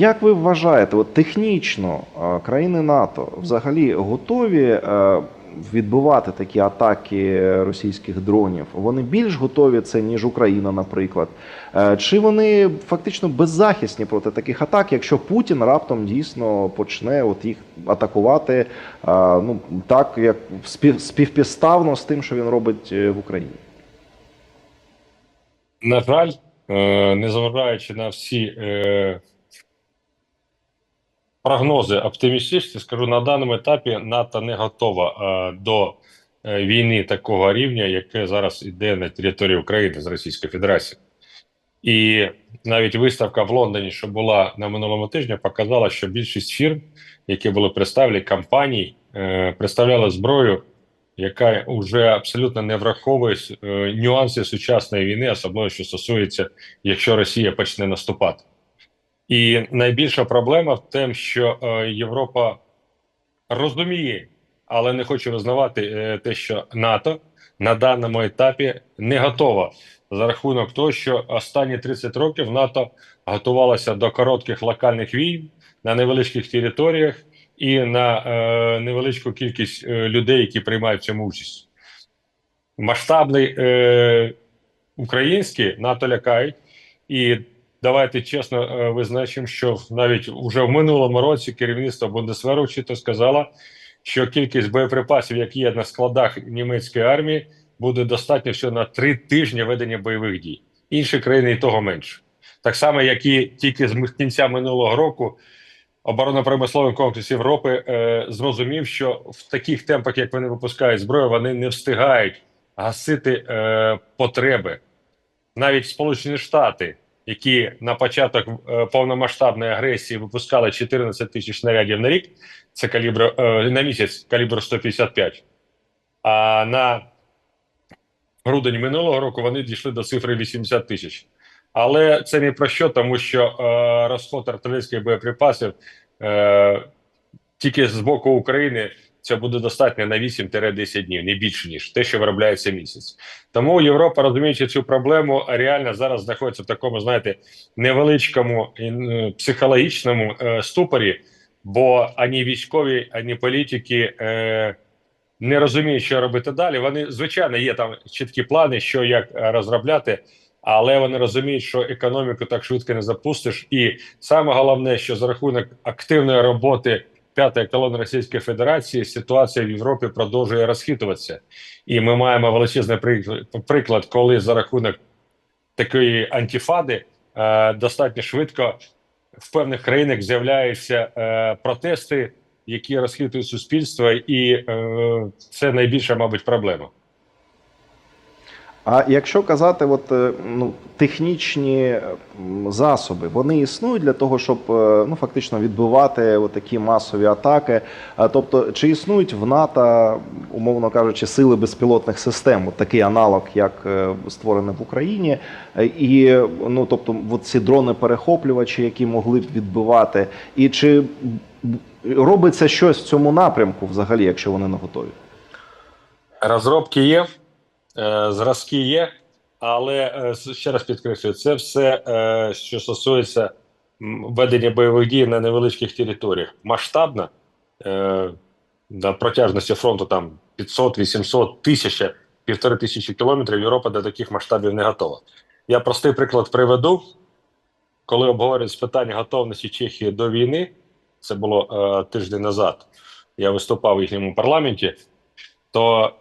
як ви вважаєте, от технічно країни НАТО взагалі готові е, відбивати такі атаки російських дронів? Вони більш готові це, ніж Україна, наприклад. Е, Чи вони фактично беззахисні проти таких атак, якщо Путін раптом дійсно почне от їх атакувати е, ну, так, як спів- співпідставно з тим, що він робить в Україні? На жаль, е, незважаючи на всі прогнози оптимістичні, скажу, на даному етапі НАТО не готова е, до е, війни такого рівня, яке зараз йде на території України з Російською Федерацією. І навіть виставка в Лондоні, що була на минулому тижні, показала, що більшість фірм, які були представлені, компаній, е, представляли зброю, яка вже абсолютно не враховує е, нюанси сучасної війни, особливо що стосується, якщо Росія почне наступати. І найбільша проблема в тому, що е, Європа розуміє, але не хоче визнавати е, те, що НАТО на даному етапі не готова за рахунок того, що останні 30 років НАТО готувалося до коротких локальних війн на невеличких територіях і на е, невеличку кількість е, людей, які приймають в цьому участь. Масштабний е, український НАТО лякають, і давайте чесно е, визначимо, що навіть вже в минулому році керівництво Бундесверу чітко сказало, що кількість боєприпасів, які є на складах німецької армії, буде достатньо всього на три тижні ведення бойових дій. Інші країни і того менше. Так само, як і тільки з кінця минулого року оборонно-промисловий комплекс Європи е, зрозумів, що в таких темпах, як вони випускають зброю, вони не встигають гасити е, потреби. Навіть Сполучені Штати, які на початок е, повномасштабної агресії випускали 14 тисяч снарядів на рік, це калібр е, на місяць, калібр 155. А на грудень минулого року вони дійшли до цифри 80 тисяч. Але це не про що, тому що е, розход артилерійських боєприпасів тільки з боку України це буде достатньо на 8-10 днів, не більше ніж те, що виробляється місяць. Тому Європа, розуміючи цю проблему, реально зараз знаходиться в такому, знаєте, невеличкому е, психологічному е, ступорі, бо ані військові, ані політики. Е, не розуміють, що робити далі. Вони, звичайно, є там чіткі плани, що як розробляти, але вони розуміють, що економіку так швидко не запустиш. І саме головне, що за рахунок активної роботи п'ятої колони Російської Федерації ситуація в Європі продовжує розхитуватися. І ми маємо величезний приклад, коли за рахунок такої антифади е, достатньо швидко в певних країнах з'являються е, протести які розхитують суспільство, і е, це найбільша, мабуть, проблема. А якщо казати, от е, ну технічні засоби, вони існують для того, щоб е, ну фактично відбивати от такі масові атаки. Тобто, чи існують в НАТО, умовно кажучи, сили безпілотних систем, от такий аналог, як е, створений в Україні, Е, і ну тобто, от ці дрони-перехоплювачі, які могли б відбивати, і чи робиться щось в цьому напрямку, взагалі, якщо вони не готові? Розробки є, е, зразки є, але е, ще раз підкреслюю, це все, е, що стосується ведення бойових дій на невеличких територіях. Масштабно е, на протяжності фронту там 500, 800, 1000, півтори тисячі кілометрів Європа до таких масштабів не готова. Я простий приклад приведу. Коли обговорюють питання готовності Чехії до війни, це було е, тиждень назад. Я виступав в їхньому парламенті. То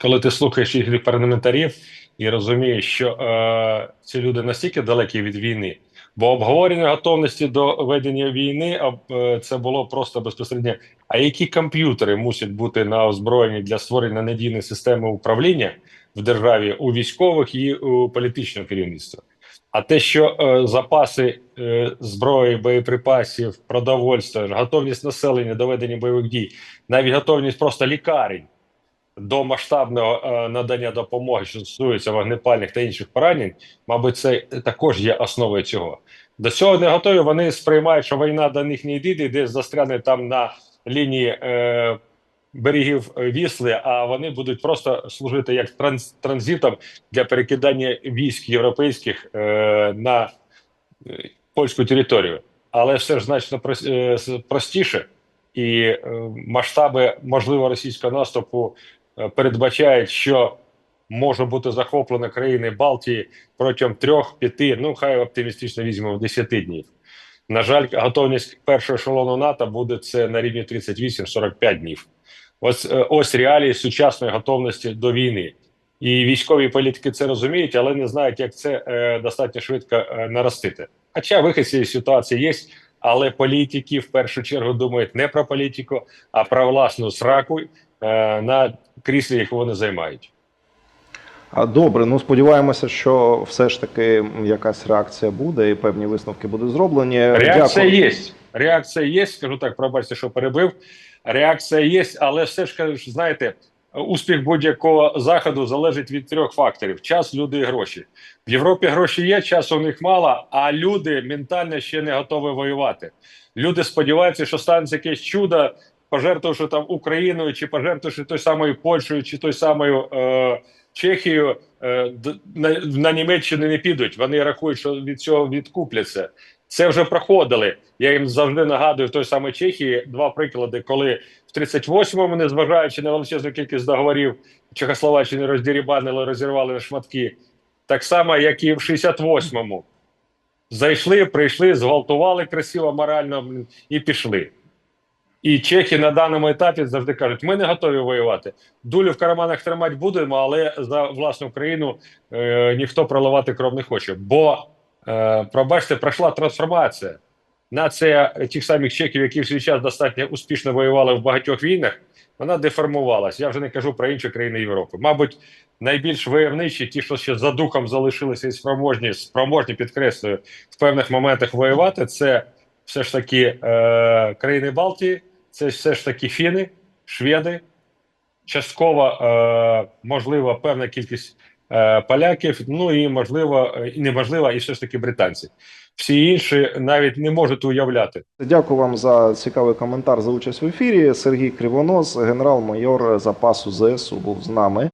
коли ти слухаєш їхніх парламентарів і розумієш, що е, ці люди настільки далекі від війни, бо обговорення готовності до ведення війни е, це було просто безпосередньо. А які комп'ютери мусять бути на озброєнні для створення надійної системи управління в державі у військових і у політичного керівництва? А те, що е, запаси е, зброї, боєприпасів, продовольства, готовність населення до ведення бойових дій, навіть готовність просто лікарень до масштабного е, надання допомоги, що стосується вогнепальних та інших поранень, мабуть, це також є основою цього. До цього не готові. Вони сприймають, що війна до них не йде, десь застряне там на лінії е, берегів Вісли, а вони будуть просто служити як транз, транзитом для перекидання військ європейських е, на е, польську територію. але все ж значно е, простіше, і масштаби можливо російського наступу передбачають, що може бути захоплено країни Балтії протягом трьох, п'яти, ну хай оптимістично візьмемо 10 днів. На жаль, готовність першого ешелону НАТО буде це на рівні 38-45 днів. Ось е, ось реалії сучасної готовності до війни. І військові політики це розуміють, але не знають, як це е, достатньо швидко е, наростити. Хоча вихід цієї ситуації є, але політики в першу чергу думають не про політику, а про власну сраку на кріслі, яку вони займають. А добре, ну сподіваємося, що все ж таки якась реакція буде і певні висновки будуть зроблені. Реакція Дякую. є. Реакція є. Скажу так, пробачте, що перебив. Реакція є, але все ж знаєте, успіх будь-якого заходу залежить від трьох факторів: час, люди і гроші. В Європі гроші є, часу у них мало, а люди ментально ще не готові воювати. Люди сподіваються, що станеться якесь чудо, пожертвувавши там Україною, чи пожертвувавши той самою Польщею, чи той самою е, Чехією, е, на, на Німеччину не підуть. Вони рахують, що від цього відкупляться. Це вже проходили. Я їм завжди нагадую в той самій Чехії два приклади, коли в 38-му, незважаючи на величезну кількість договорів, Чехословаччини роздірібанили, розірвали шматки. Так само, як і в 68-му. Зайшли, прийшли, зґвалтували красиво, морально і пішли. І чехи на даному етапі завжди кажуть: ми не готові воювати. Дулю в карманах тримати будемо, але за власну країну е, ніхто проливати кров не хоче. Бо, е, пробачте, пройшла трансформація. Нація тих самих чехів, які в свій час достатньо успішно воювали в багатьох війнах, вона деформувалась. Я вже не кажу про інші країни Європи. Мабуть, найбільш войовничі, ті, що ще за духом залишилися і спроможні, спроможні підкреслюю, в певних моментах воювати, це все ж таки е, країни Балтії, це все ж таки фіни, шведи, частково, е, можливо, певна кількість е, поляків, ну і можливо, е, і неможливо, і все ж таки британці. Всі інші навіть не можуть уявляти. Дякую вам за цікавий коментар за участь в ефірі. Сергій Кривонос, генерал-майор запасу ЗСУ, був з нами.